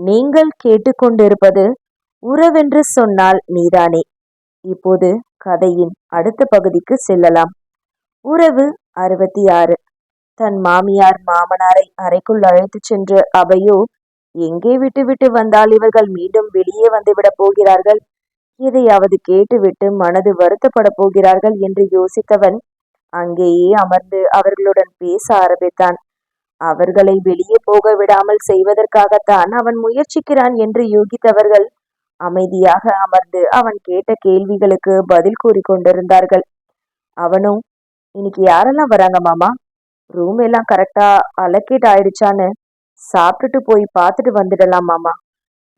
நீங்கள் கேட்டுக்கொண்டிருப்பது உறவென்று சொன்னால் நீதானே. இப்போது கதையின் அடுத்த பகுதிக்கு செல்லலாம். உறவு அறுபத்தி ஆறு தன் மாமியார் மாமனாரை அறைக்குள் அழைத்துச் சென்று அவையோ எங்கே விட்டுவிட்டு வந்தால் இவர்கள் மீண்டும் வெளியே வந்துவிடப் போகிறார்கள்? எதையாவது கேட்டுவிட்டு மனது வருத்தப்பட போகிறார்கள்? என்று யோசித்தவன் அங்கேயே அமர்ந்து அவர்களுடன் பேச ஆரம்பித்தான். அவர்களை வெளியே போக விடாமல் செய்வதற்காகத்தான் அவன் முயற்சிக்கிறான் என்று யூகித்தவர்கள் அமைதியாக அமர்ந்து அவன் கேட்ட கேள்விகளுக்கு பதில் கூறிக்கொண்டிருந்தார்கள் அவனும் இன்னைக்கு யாரெல்லாம் வராங்க மாமா? ரூம் எல்லாம் கரெக்டா அலக்கேட் ஆயிடுச்சான்னு சாப்பிட்டுட்டு போய் பார்த்துட்டு வந்துடலாம் மாமா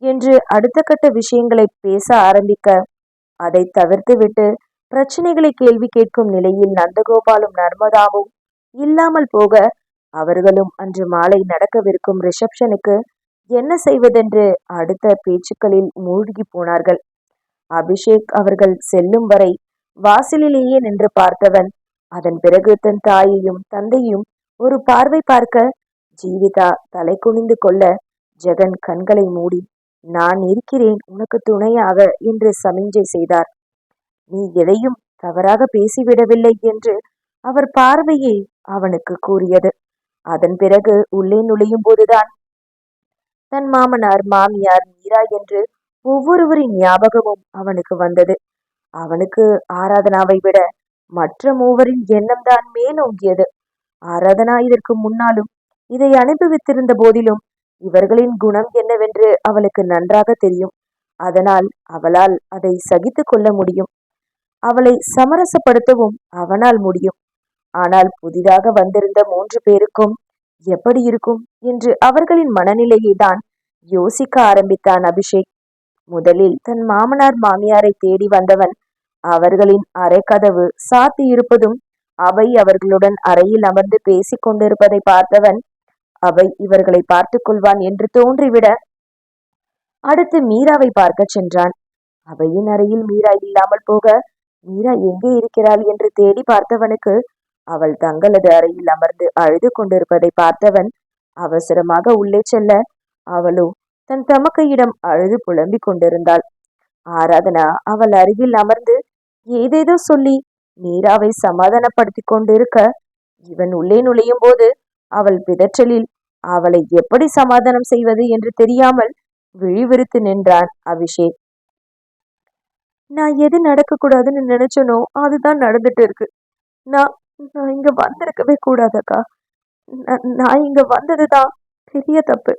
என்று அடுத்த கட்ட விஷயங்களை பேச ஆரம்பிக்க அதை தவிர்த்து விட்டு பிரச்சனைகளை கேள்வி கேட்கும் நிலையில் நந்தகோபாலும் நர்மதாவும் இல்லாமல் போக அவர்களும் அன்று மாலை நடக்கவிருக்கும் ரிசப்ஷனுக்கு என்ன செய்வதென்று அடுத்த பேச்சுக்களில் மூழ்கி போனார்கள். அபிஷேக் அவர்கள் செல்லும் வரை வாசலிலேயே நின்று பார்த்தவன் அதன் பிறகு தன் தாயையும் தந்தையும் ஒரு பார்வை பார்க்க ஜீவிதா தலை குனிந்து கொள்ள ஜெகன் கண்களை மூடி நான் இருக்கிறேன் உனக்கு துணையாக என்று சமிஞ்சை செய்தார். நீ எதையும் தவறாக பேசிவிடவில்லை என்று அவர் பார்வையே அவனுக்கு கூறியது. அதன் பிறகு உள்ளே நுழையும் போதுதான். தன் மாமனார் மாமியார் மீரா என்று ஒவ்வொருவரின் ஞாபகமும் அவனுக்கு வந்தது. அவனுக்கு ஆராதனாவை விட மற்ற மூவரின் எண்ணம்தான் மேலோங்கியது ஆராதனா இதற்கு முன்னாலும் இதை அனுபவித்திருந்த போதிலும் இவர்களின் குணம் என்னவென்று அவளுக்கு நன்றாக தெரியும். அதனால் அவளால் அதை சகித்து கொள்ள முடியும். அவளை சமரசப்படுத்தவும் அவனால் முடியும். ஆனால் புதிதாக வந்திருந்த மூன்று பேருக்கும் எப்படி இருக்கும் என்று அவர்களின் மனநிலையை தான் யோசிக்க ஆரம்பித்தான் அபிஷேக். முதலில் தன் மாமனார் மாமியாரை தேடி வந்தவன் அவர்களின் அரைக்கதவு சாத்தி இருப்பதும் அவை அவர்களுடன் அறையில் அமர்ந்து பேசிக் கொண்டிருப்பதை பார்த்தவன் அவை இவர்களை பார்த்து கொள்வான் என்று தோன்றிவிட அடுத்து மீராவை பார்க்க சென்றான். அவையின் அறையில் மீரா இல்லாமல் போக மீரா எங்கே இருக்கிறாள் என்று தேடி பார்த்தவனுக்கு அவள் தங்களது அறையில் அமர்ந்து அழுது கொண்டிருப்பதை பார்த்தவன் அவசரமாக உள்ளே செல்ல அவளோ தன் தமக்கையிடம் அழுது புலம்பிக் கொண்டிருந்தாள். ஆராதனா அவள் அருகில் அமர்ந்து ஏதேதோ சொல்லி மீராவை சமாதானப்படுத்தி கொண்டிருக்க இவன் உள்ளே நுழையும் போது அவள் பிதற்றலில் அவளை எப்படி சமாதானம் செய்வது என்று தெரியாமல் விழிவிரித்து நின்றான் அபிஷேக். நான் எது நடக்க கூடாதுன்னு நினைச்சனோ அதுதான் நடந்துட்டு இருக்கு. நான் நான் இங்க வந்திருக்கவே கூடாதக்கா. நான் இங்க வந்ததுதான் பெரிய தப்பு.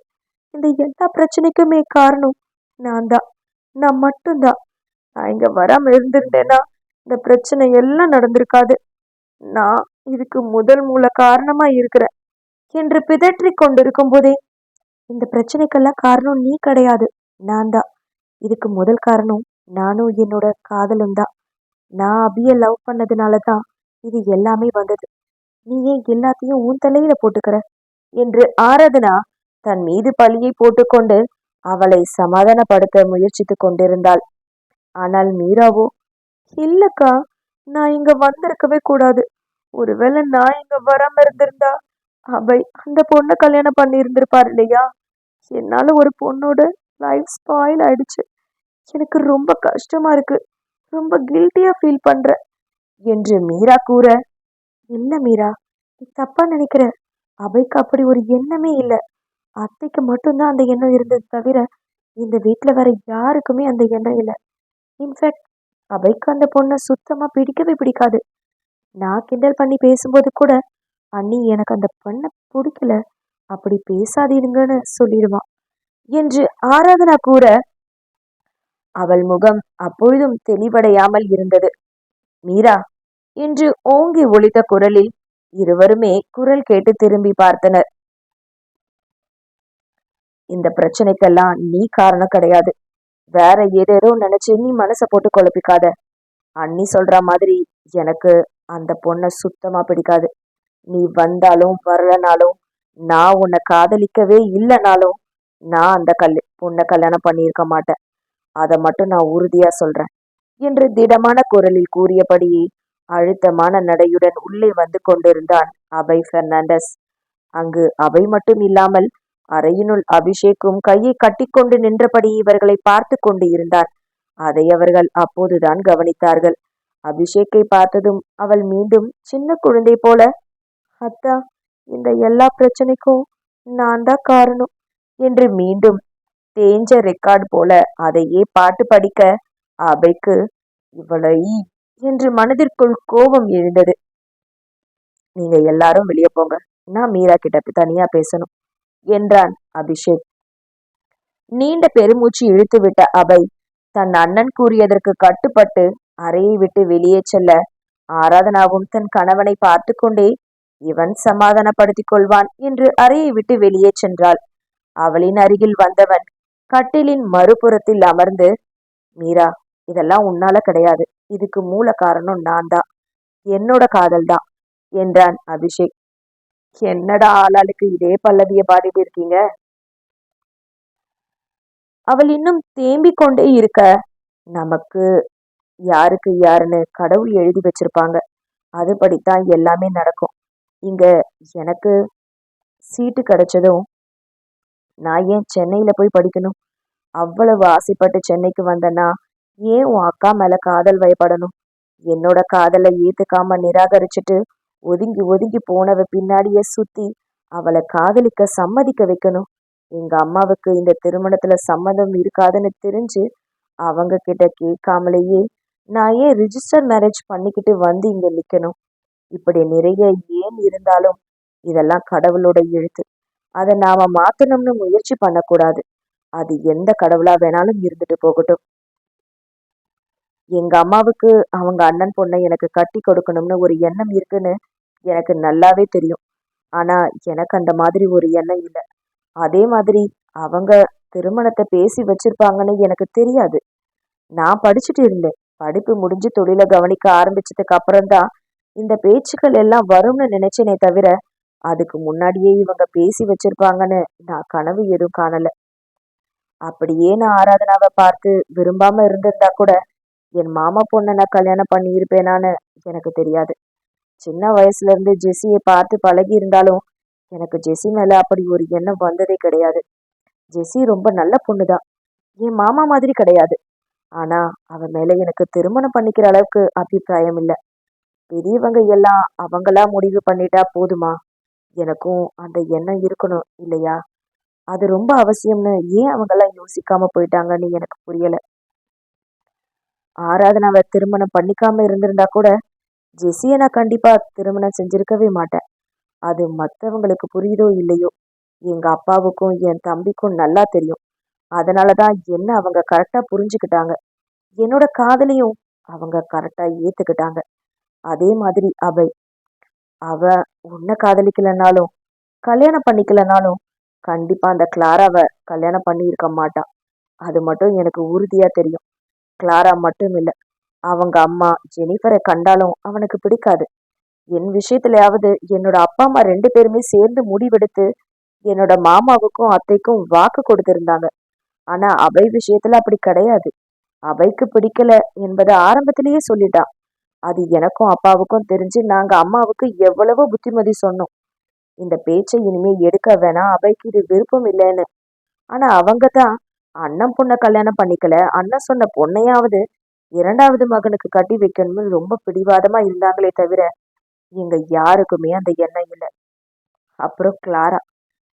இந்த எல்லா பிரச்சனைக்குமே காரணம் நான் தான் நான் மட்டும்தான். நான் இங்க வராம இருந்திருந்தேன்னா இந்த பிரச்சனை எல்லாம் நடந்திருக்காது. நான் இதுக்கு முதல் மூல காரணமா இருக்கிறேன். என்று பிதற்றி கொண்டிருக்கும் போதே இந்த பிரச்சனைக்கெல்லாம் காரணம் நீ கிடையாது. நான் தான் இதுக்கு முதல் காரணம் நானும் என்னோட காதலும் தான். நான் அபிய லவ் பண்ணதுனால தான் இது எல்லாமே வந்தது. நீ ஏன் எல்லாத்தையும் உன் தலையில போட்டுக்கிற? என்று ஆராதனா தன் மீது பழியை போட்டுக்கொண்டு அவளை சமாதானப்படுத்த முயற்சித்து கொண்டிருந்தாள். ஆனால் மீராவோ? இல்லக்கா நான் இங்க வந்திருக்கவே கூடாது. ஒருவேளை நான் இங்க வராம இருந்திருந்தா அவை அந்த பொண்ணை கல்யாணம் பண்ணி இருந்திருப்பார் இல்லையா? என்னால ஒரு பொண்ணோட லைஃப் ஸ்பாயில் ஆயிடுச்சு. எனக்கு ரொம்ப கஷ்டமா இருக்கு. ரொம்ப கில்ட்டியா ஃபீல் பண்றேன். என்று மீரா கூற இல்ல மீரா நீ தப்பா நினைக்கிற? அவைக்கு அப்படி ஒரு எண்ணமே இல்லை. அத்தைக்கு மட்டும்தான் அந்த எண்ணம் இருந்தது தவிர இந்த வீட்டுல வேற யாருக்குமே அந்த எண்ணம் இல்லை. இன்ஃபேக்ட் அவைக்கு அந்த பொண்ணை சுத்தமா பிடிக்கவே பிடிக்காது. நான் கிண்டல் பண்ணி பேசும்போது கூட அண்ணி எனக்கு அந்த பொண்ணை பிடிக்கல. அப்படி பேசாதீங்கன்னு சொல்லிடுவான் என்று ஆராதனா கூற அவள் முகம் அப்பொழுதும் தெளிவடையாமல் இருந்தது. மீரா என்று ஓங்கி ஒழித்த குரலில் இருவருமே குரல் கேட்டு திரும்பி பார்த்தனர். இந்த பிரச்சனைக்கெல்லாம் நீ காரணம் கிடையாது. வேற ஏதேதோ நினைச்சு நீ மனசை போட்டு குழப்பிக்காத. அண்ணி சொல்ற மாதிரி எனக்கு அந்த பொண்ணை சுத்தமா பிடிக்காது. நீ வந்தாலும் வரலனாலும் நான் உன்னை காதலிக்கவே இல்லைனாலும் நான் அந்த கல் பொண்ணை கல்யாணம் பண்ணியிருக்க மாட்டேன். அதை மட்டும் நான் உறுதியா சொல்றேன். என்று திடமான குரலில் கூறியபடியே அழுத்தமான நடையுடன் உள்ளே வந்து கொண்டிருந்தான் அபை பெர்னாண்டஸ். அங்கு அவை மட்டும் இல்லாமல் அறையினுள் அபிஷேக்கும் கையை கட்டிக்கொண்டு நின்றபடி இவர்களை பார்த்து கொண்டு இருந்தான் அதை அவர்கள் அப்போதுதான் கவனித்தார்கள். அபிஷேக்கை பார்த்ததும் அவள் மீண்டும் சின்ன குழந்தை போல அத்தா இந்த எல்லா பிரச்சனைக்கும் நான் தான் காரணம் என்று மீண்டும் தேஞ்ச ரெக்கார்ட் போல அதையே பாட்டு படிக்க அபைக்கு இவளை என்று மனதிற்குள் கோபம் எழுந்தது. நீங்க எல்லாரும் வெளியே போங்க. நான் மீரா கிட்ட தனியா பேசணும் என்றான் அபிஷேக். நீண்ட பெருமூச்சு இழுத்துவிட்ட அபை தன் அண்ணன் கூறியதற்கு கட்டுப்பட்டு அறையை விட்டு வெளியே செல்ல ஆராதனாவும் தன் கணவனை பார்த்து கொண்டே இவன் சமாதானப்படுத்திக் கொள்வான் என்று அறையை விட்டு வெளியே சென்றாள். அவளின் அருகில் வந்தவன் கட்டிலின் மறுபுறத்தில் அமர்ந்து மீரா இதெல்லாம் உன்னால கிடையாது. இதுக்கு மூல காரணம் நான் தான் என்னோட காதல் தான் என்றான் அபிஷேக். என்னடா ஆளாளுக்கு இதே பல்லவிய பாடிட்டு இருக்கீங்க? அவள் இன்னும் தேம்பிக் கொண்டே இருக்க நமக்கு யாருக்கு யாருன்னு கடவுள் எழுதி வச்சிருப்பாங்க. அதுபடித்தான் எல்லாமே நடக்கும். இங்க எனக்கு சீட்டு கிடைச்சதும் நான் ஏன் சென்னையில போய் படிக்கணும்? அவ்வளவு ஆசைப்பட்டு சென்னைக்கு வந்தேன்னா ஏன் உன் அக்கா மேல காதல் வயப்படணும்? என்னோட காதலை ஏத்துக்காம நிராகரிச்சுட்டு ஒதுங்கி ஒதுங்கி போனவ பின்னாடியே சுத்தி அவளை காதலிக்க சம்மதிக்க வைக்கணும். எங்க அம்மாவுக்கு இந்த திருமணத்துல சம்மதம் இருக்காதுன்னு தெரிஞ்சு அவங்க கிட்ட கேட்காமலேயே நான் ஏன் ரிஜிஸ்டர் மேரேஜ் பண்ணிக்கிட்டு வந்து இங்க நிக்கணும்? இப்படி நிறைய ஏன் இருந்தாலும் இதெல்லாம் கடவுளோட எழுத்து. அதை நாம மாத்தணும்னு முயற்சி பண்ணக்கூடாது. அது எந்த கடவுளா வேணாலும் இருந்துட்டு போகட்டும். எங்க அம்மாவுக்கு அவங்க அண்ணன் பொண்ணை எனக்கு கட்டி கொடுக்கணும்னு ஒரு எண்ணம் இருக்குன்னு எனக்கு நல்லாவே தெரியும். ஆனா எனக்கு அந்த மாதிரி ஒரு எண்ணம் இல்லை. அதே மாதிரி அவங்க திருமணத்தை பேசி வச்சிருப்பாங்கன்னு எனக்கு தெரியாது. நான் படிச்சுட்டு இருந்தேன். படிப்பு முடிஞ்சு தொழிலை கவனிக்க ஆரம்பிச்சதுக்கு அப்புறம்தான் இந்த பேச்சுக்கள் எல்லாம் வரும்னு நினைச்சேனே தவிர அதுக்கு முன்னாடியே இவங்க பேசி வச்சிருப்பாங்கன்னு நான் கனவு எதுவும் காணல. அப்படியே நான் ஆராதனாவை பார்த்து விரும்பாம இருந்திருந்தா கூட என் மாமா பொண்ணை நான் கல்யாணம் பண்ணியிருப்பேனான்னு எனக்கு தெரியாது. சின்ன வயசுல இருந்து ஜெஸ்ஸியை பார்த்து பழகி இருந்தாலும் எனக்கு ஜெஸ்ஸி மேல அப்படி ஒரு எண்ணம் வந்ததே கிடையாது. ஜெஸ்ஸி ரொம்ப நல்ல பொண்ணுதான். என் மாமா மாதிரி கிடையாது. ஆனா அவ மேல எனக்கு திருமணம் பண்ணிக்கிற அளவுக்கு அபிப்பிராயம் இல்லை. பெரியவங்க எல்லாம் அவங்களா முடிவு பண்ணிட்டா போதுமா? எனக்கும் அந்த எண்ணம் இருக்கணும் இல்லையா? அது ரொம்ப அவசியம்னு ஏன் அவங்கெல்லாம் யோசிக்காம போயிட்டாங்கன்னு எனக்கு புரியலை. ஆராதனாவை திருமணம் பண்ணிக்காம இருந்திருந்தா கூட ஜெஸியை நான் கண்டிப்பா திருமணம் செஞ்சிருக்கவே மாட்டேன். அது மற்றவங்களுக்கு புரியுதோ இல்லையோ? எங்க அப்பாவுக்கும் என் தம்பிக்கும் நல்லா தெரியும். அதனாலதான் என்ன அவங்க கரெக்டா புரிஞ்சுக்கிட்டாங்க. என்னோட காதலையும் அவங்க கரெக்டா ஏத்துக்கிட்டாங்க. அதே மாதிரி அவை அவ உன்னை காதலிக்கலனாலும் கல்யாணம் பண்ணிக்கலனாலும் கண்டிப்பா அந்த கிளாராவை கல்யாணம் பண்ணியிருக்க மாட்டான் அது மட்டும் எனக்கு உறுதியா தெரியும். கிளாரா மட்டும் இல்லை அவங்க அம்மா ஜெனிஃபரை கண்டாலும் அவனுக்கு பிடிக்காது. என் விஷயத்துலயாவது என்னோட அப்பா அம்மா ரெண்டு பேருமே சேர்ந்து முடிவெடுத்து என்னோட மாமாவுக்கும் அத்தைக்கும் வாக்கு கொடுத்திருந்தாங்க. ஆனா அவை விஷயத்துல அப்படி கிடையாது. அவைக்கு பிடிக்கல என்பதை ஆரம்பத்திலேயே சொல்லிட்டான். அது எனக்கும் அப்பாவுக்கும் தெரிஞ்சு நாங்க அம்மாவுக்கு எவ்வளவோ புத்திமதி சொன்னோம். இந்த பேச்சை இனிமே எடுக்க வேணாம். அவைக்கு இது விருப்பம் இல்லைன்னு. ஆனா அவங்க தான் அண்ணன் பொண்ணை கல்யாணம் பண்ணிக்கல. அண்ணன் சொன்ன பொண்ணையாவது இரண்டாவது மகனுக்கு கட்டி வைக்கணும்னு ரொம்ப பிடிவாதமா இருந்தாங்களே தவிர எங்க யாருக்குமே அந்த எண்ணம் இல்லை. அப்புறம் கிளாரா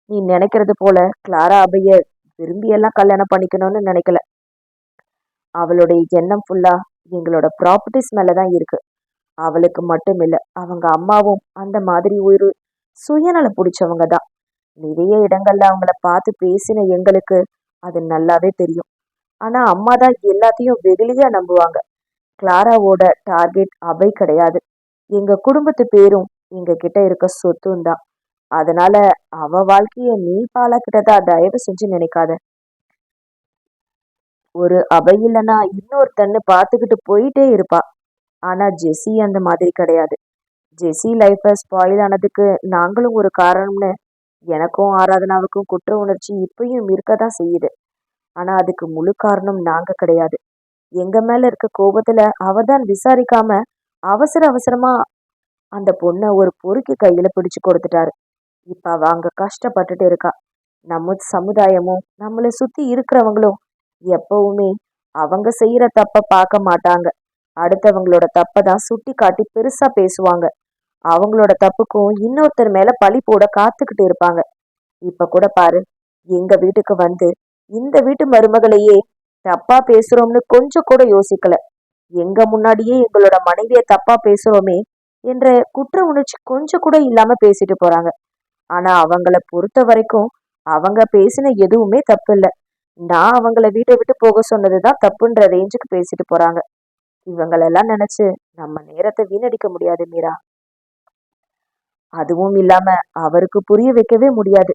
நீ நினைக்கிறது போல கிளாரா அபைய விரும்பியெல்லாம் கல்யாணம் பண்ணிக்கணும்னு நினைக்கல. அவளுடைய எண்ணம் ஃபுல்லா எங்களோட ப்ராப்பர்ட்டிஸ் மேலதான் இருக்கு. அவளுக்கு மட்டும் இல்லை அவங்க அம்மாவும் அந்த மாதிரி ஒரு சுயநலம் பிடிச்சவங்க தான். நிறைய இடங்கள்ல அவங்கள பார்த்து பேசின எங்களுக்கு அது நல்லாவே தெரியும். ஆனா அம்மா தான் எல்லாத்தையும் வெகுளியா நம்புவாங்க. கிளாராவோட டார்கெட் அவை கிடையாது. எங்க குடும்பத்து பேரும் எங்க கிட்ட இருக்க சொத்தும் தான். அதனால அவ வாழ்க்கைய நீ பாலாக்கிட்டதா தயவு செஞ்சு நினைக்காத. ஒரு அவை இல்லைன்னா இன்னொருத்தன்னு பார்த்துக்கிட்டு போயிட்டே இருப்பா. ஆனா ஜெஸ்ஸி அந்த மாதிரி கிடையாது. ஜெஸ்ஸி லைஃப்பை ஸ்பாயில் ஆனதுக்கு நாங்களும் ஒரு காரணம்னு எனக்கும் ஆராதனாவுக்கும் குற்ற உணர்ச்சி இப்பயும் இருக்க தான் செய்யுது. ஆனா அதுக்கு முழு காரணம் நாங்க கிடையாது. எங்க மேல இருக்க கோபத்துல அவ தான் விசாரிக்காம அவசர அவசரமா அந்த பொண்ணை ஒரு பொறுக்கி கையில பிடிச்சு கொடுத்துட்டாரு. இப்ப அவ அங்க கஷ்டப்பட்டுட்டு இருக்கா. நம்ம சமுதாயமும் நம்மளை சுத்தி இருக்கிறவங்களும் எப்பவுமே அவங்க செய்யற தப்ப பார்க்க மாட்டாங்க. அடுத்தவங்களோட தப்பை தான் சுட்டி காட்டி பெருசா பேசுவாங்க. அவங்களோட தப்புக்கும் இன்னொருத்தர் மேல பழி போட காத்துக்கிட்டு இருப்பாங்க. இப்ப கூட பாரு எங்க வீட்டுக்கு வந்து இந்த வீட்டு மருமகளையே தப்பா பேசுறோம்னு கொஞ்சம் கூட யோசிக்கல. எங்க முன்னாடியே எங்களோட மனைவிய தப்பா பேசுறோமே என்ற குற்ற உணர்ச்சி கொஞ்சம் கூட இல்லாம பேசிட்டு போறாங்க. ஆனா அவங்கள பொறுத்த வரைக்கும் அவங்க பேசின எதுவுமே தப்பு இல்லை நான் அவங்கள வீட்டை விட்டு போக சொன்னதுதான் தப்புன்ற ரேஞ்சுக்கு பேசிட்டு போறாங்க. இவங்களெல்லாம் நினைச்சு நம்ம நேரத்தை வீணடிக்க முடியாது மீரா. அதுவும் இல்லாம அவருக்கு புரிய வைக்கவே முடியாது.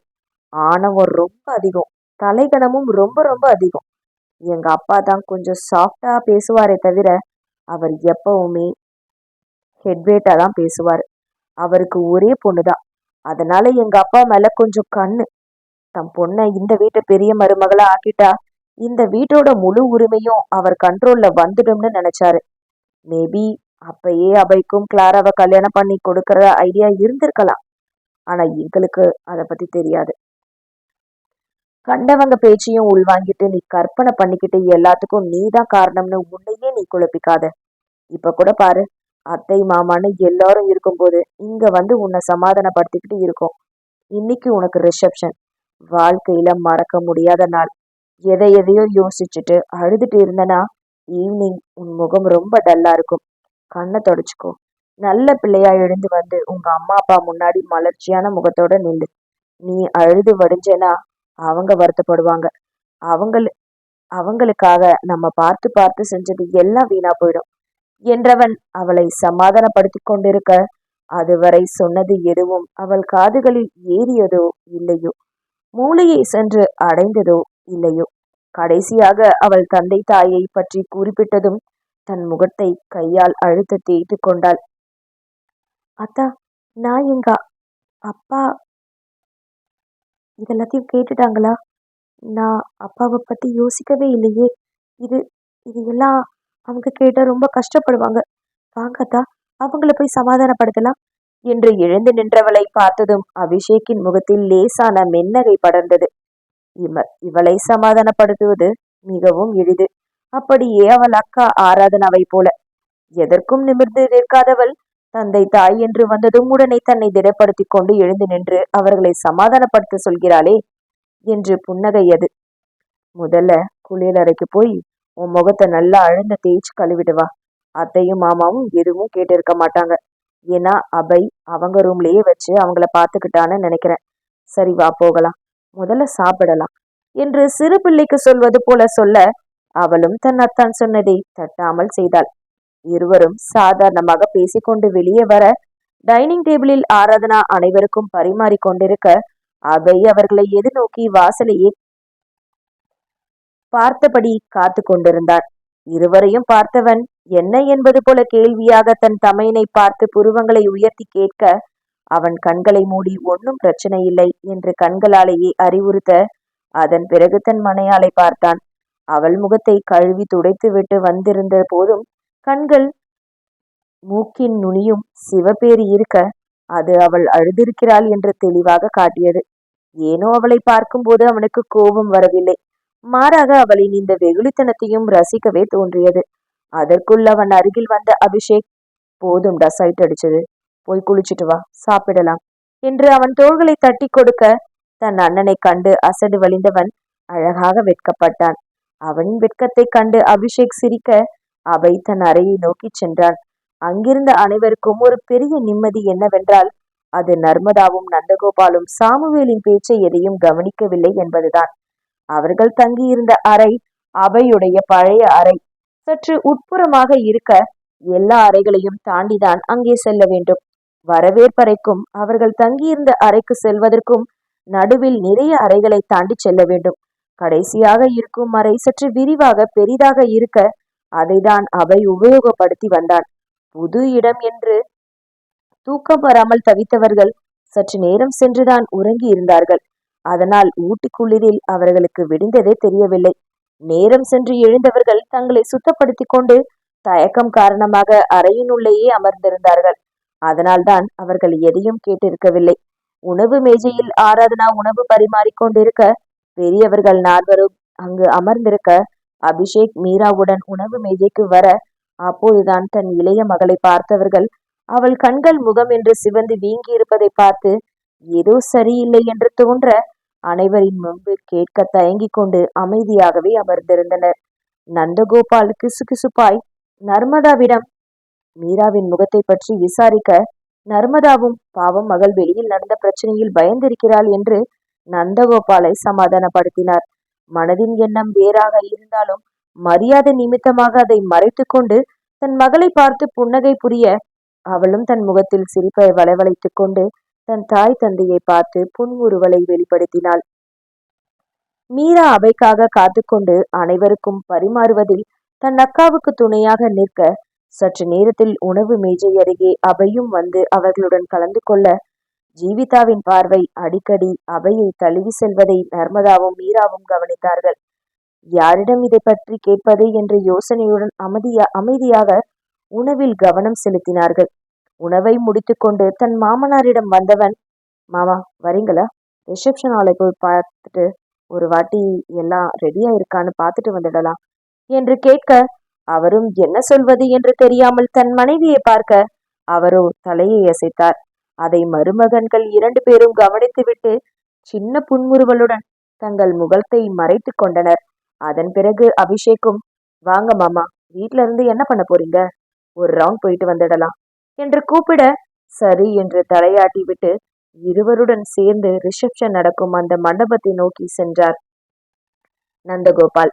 ஆணவம் ரொம்ப அதிகம். தலைகணமும் ரொம்ப ரொம்ப அதிகம். எங்க அப்பா தான் கொஞ்சம் சாஃப்டா பேசுவாரே தவிர அவர் எப்பவுமே ஹெட்வேட்டா தான் பேசுவார். அவருக்கு ஒரே பொண்ணு தான் அதனால எங்க அப்பா மேல கொஞ்சம் கண்ணு. தன் பொண்ணை இந்த வீட்டை பெரிய மருமகளா ஆக்கிட்டா இந்த வீட்டோட முழு உரிமையும் அவர் கண்ட்ரோல்ல வந்துடும்னு நினைச்சாரு. மேபி அப்பயே அபைக்கும் கிளாராவை கல்யாணம் பண்ணி கொடுக்கற ஐடியா இருந்திருக்கலாம். ஆனா எங்களுக்கு அதை பத்தி தெரியாது. கண்டவங்க பேச்சையும் உள்வாங்கிட்டு நீ கற்பனை பண்ணிக்கிட்டு எல்லாத்துக்கும் நீ தான் காரணம்னு உன்னையே நீ குழப்பிக்காத. இப்ப கூட பாரு அத்தை மாமான்னு எல்லாரும் இருக்கும்போது இங்க வந்து உன்னை சமாதானப்படுத்திக்கிட்டு இருக்கோம். இன்னைக்கு உனக்கு ரிசப்ஷன் வாழ்க்கையில மறக்க முடியாத நாள். எதை எதையோ யோசிச்சுட்டு அழுதுட்டு இருந்தனா ஈவினிங் உன் முகம் ரொம்ப டல்லா இருக்கும். கண்ணை தொடச்சிக்கோ. நல்ல பிள்ளையா எழுந்து வந்து உங்க அம்மா அப்பா முன்னாடி மலர்ச்சியான முகத்தோட நில்லு. நீ அழுது வடிஞ்சேனா அவங்க வருத்தப்படுவாங்க. அவங்களு அவங்களுக்காக நம்ம பார்த்து பார்த்து செஞ்சது எல்லாம் வீணா போயிடும். என்றவன் அவளை சமாதானப்படுத்தி கொண்டிருக்க அதுவரை சொன்னது எதுவும் அவள் காதுகளில் ஏறியதோ இல்லையோ? மூளையை சென்று அடைந்ததோ இல்லையோ? கடைசியாக அவள் தந்தை தாயை பற்றி குறிப்பிட்டதும் தன் முகத்தை கையால் அழுத்த தேய்த்து கொண்டாள். அத்தா நான் எங்க? அப்பா இதெல்லாத்தையும் கேட்டுட்டாங்களா? நான் அப்பாவை பத்தி யோசிக்கவே இல்லையே. இது இது எல்லாம் அவங்க கேட்டா ரொம்ப கஷ்டப்படுவாங்க. வாங்கத்தா அவங்கள போய் சமாதானப்படுத்தலாம். என்று எழுந்து நின்றவளை பார்த்ததும் அபிஷேக்கின் முகத்தில் லேசான மென்னகை படர்ந்தது. இவ இவளை சமாதானப்படுத்துவது மிகவும் எளிது. அப்படியே அவள் அக்கா ஆராதனாவை போல. எதற்கும் நிமிர்ந்து நிற்காதவள். தந்தை தாய் என்று வந்ததும் உடனே தன்னை திடப்படுத்திக் கொண்டு எழுந்து நின்று அவர்களை சமாதானப்படுத்த சொல்கிறாளே என்று புன்னகையது முதல்ல குளியலறைக்கு போய் உன் முகத்தை நல்லா அழுந்த தேய்ச்சி கழுவிட்டு வா. அத்தையும் மாமாவும் எதுவும் கேட்டு இருக்க மாட்டாங்க. ஏன்னா அபை அவங்க ரூம்லயே வச்சு அவங்கள பார்த்துக்கிட்டான்னு நினைக்கிறேன். சரி வா போகலாம். முதல்ல சாப்பிடலாம் என்று சிறு பிள்ளைக்கு சொல்வது போல சொல்ல அவளும் தன் அத்தான் சொன்னதை தட்டாமல் செய்தாள். இருவரும் சாதாரணமாக பேசிக்கொண்டு வெளியே வர டைனிங் டேபிளில் ஆராதனா அனைவருக்கும் பரிமாறி கொண்டிருக்க அவை அவர்களை எதிர்நோக்கி வாசலையே பார்த்தபடி காத்து கொண்டிருந்தான் இருவரையும் பார்த்தவன் என்ன என்பது போல கேள்வியாக தன் தமையனை பார்த்து புருவங்களை உயர்த்தி கேட்க அவன் கண்களை மூடி ஒன்னும் பிரச்சனை இல்லை என்று கண்களாலேயே அறிவுறுத்த அதன் பிறகு தன் மனையாளை பார்த்தான். அவள் முகத்தை கழுவி துடைத்துவிட்டு வந்திருந்த போதும் கண்கள் மூக்கின் நுனியும் சிவப்பேறி இருக்க அது அவள் அழுதிருக்கிறாள் என்று தெளிவாக காட்டியது. ஏனோ அவளை பார்க்கும்போது அவனுக்கு கோபம் வரவில்லை. மாறாக அவளின் இந்த வெகுளித்தனத்தையும் ரசிக்கவே தோன்றியது. அதற்குள் அவன் அருகில் வந்த அபிஷேக் போதும் டசைட் அடிச்சது. போய் குளிச்சுட்டு வா. சாப்பிடலாம் என்று அவன் தோள்களை தட்டி கொடுக்க தன் அண்ணனை கண்டு அசடு வழிந்தவன் அழகாக வெட்கப்பட்டான். அவனின் வெட்கத்தை கண்டு அபிஷேக் சிரிக்க அவை தன் அறையை நோக்கி சென்றான். அங்கிருந்த அனைவருக்கும் ஒரு பெரிய நிம்மதி என்னவென்றால் அது நர்மதாவும் நந்தகோபாலும் சாமுவேலின் பேச்சை எதையும் கவனிக்கவில்லை என்பதுதான். அவர்கள் தங்கியிருந்த அறை அவையுடைய பழைய அறை. சற்று உட்புறமாக இருக்க எல்லா அறைகளையும் தாண்டிதான் அங்கே செல்ல வேண்டும். வரவேற்பறைக்கும் அவர்கள் தங்கியிருந்த அறைக்கு செல்வதற்கும் நடுவில் நிறைய அறைகளை தாண்டி செல்ல வேண்டும். கடைசியாக இருக்கும் அறை சற்று விரிவாக பெரிதாக இருக்க அதைதான் அவை உபயோகப்படுத்தி வந்தான். புது இடம் என்று தூக்கம் வராமல் தவித்தவர்கள் சற்று நேரம் சென்றுதான் உறங்கி இருந்தார்கள். அதனால் ஊட்டிக்குளிரில் அவர்களுக்கு விடிந்ததே தெரியவில்லை. நேரம் சென்று எழுந்தவர்கள் தங்களை சுத்தப்படுத்திக் கொண்டு தயக்கம் காரணமாக அறையின் உள்ளேயே அமர்ந்திருந்தார்கள். அதனால்தான் அவர்கள் எதையும் கேட்டிருக்கவில்லை. உணவு மேஜையில் ஆராதனா உணவு பரிமாறிக் கொண்டிருக்க பெரியவர்கள் நால்வரும் அங்கு அமர்ந்திருக்க அபிஷேக் மீராவுடன் உணவு மேஜைக்கு வர அப்போதுதான் தன் இளைய மகளை பார்த்தவர்கள் அவள் கண்கள் முகம் என்று சிவந்து வீங்கி இருப்பதை பார்த்து ஏதோ சரியில்லை என்று தோன்ற அனைவரின் முன்பு கேட்க தயங்கிக் கொண்டு அமைதியாகவே அமர்ந்திருந்தனர். நந்தகோபால் கிசுகிசுப்பாய் நர்மதாவிடம் மீராவின் முகத்தை பற்றி விசாரிக்க நர்மதாவும் பாவம் மகள் வெளியில் நடந்த பிரச்சனையில் பயந்திருக்கிறாள் என்று நந்தகோபாலை சமாதானப்படுத்தினார். மனதின் எண்ணம் வேறாக இருந்தாலும் மரியாதை நிமித்தமாக அதை மறைத்து கொண்டு தன் மகளை பார்த்து புன்னகை புரிய அவளும் தன் முகத்தில் சிரிப்பை வளவழைத்துக் கொண்டு தன் தாய் தந்தையை பார்த்து புன்முறுவலை வெளிப்படுத்தினாள். மீரா அவைக்காக காத்துக்கொண்டு அனைவருக்கும் பரிமாறுவதில் தன் அக்காவுக்கு துணையாக நிற்க சற்று நேரத்தில் உணவு மேஜை அருகே அவையும் வந்து அவர்களுடன் கலந்து கொள்ள ஜீவிதாவின் பார்வை அடிக்கடி அவையை தழுவி செல்வதை நர்மதாவும் மீராவும் கவனித்தார்கள். யாரிடம் இதை பற்றி கேட்பது என்ற யோசனையுடன் அமைதியா அமைதியாக உணவில் கவனம் செலுத்தினார்கள். உணவை முடித்துக்கொண்டு தன் மாமனாரிடம் வந்தவன் மாமா வரீங்களா? ரிசப்ஷன் ஆலை போய் பார்த்துட்டு ஒரு வாட்டி எல்லாம் ரெடியா இருக்கான்னு பார்த்துட்டு வந்துடலாம் என்று கேட்க அவரும் என்ன சொல்வது என்று தெரியாமல் தன் மனைவியை பார்க்க அவரோ தலையை அசைத்தார். அதை மருமகன்கள் இரண்டு பேரும் கவனித்துவிட்டு சின்ன புன்முறுவலுடன் தங்கள் முகத்தை மறைத்து கொண்டனர். அதன் பிறகு அபிஷேக்கும் வாங்க மாமா வீட்ல இருந்து என்ன பண்ண போறீங்க? ஒரு ரவுண்ட் போயிட்டு வந்துடலாம் என்று கூப்பிட சரி என்று தலையாட்டி விட்டு இருவருடன் சேர்ந்து ரிசப்ஷன் நடக்கும் அந்த மண்டபத்தை நோக்கி சென்றார் நந்தகோபால்.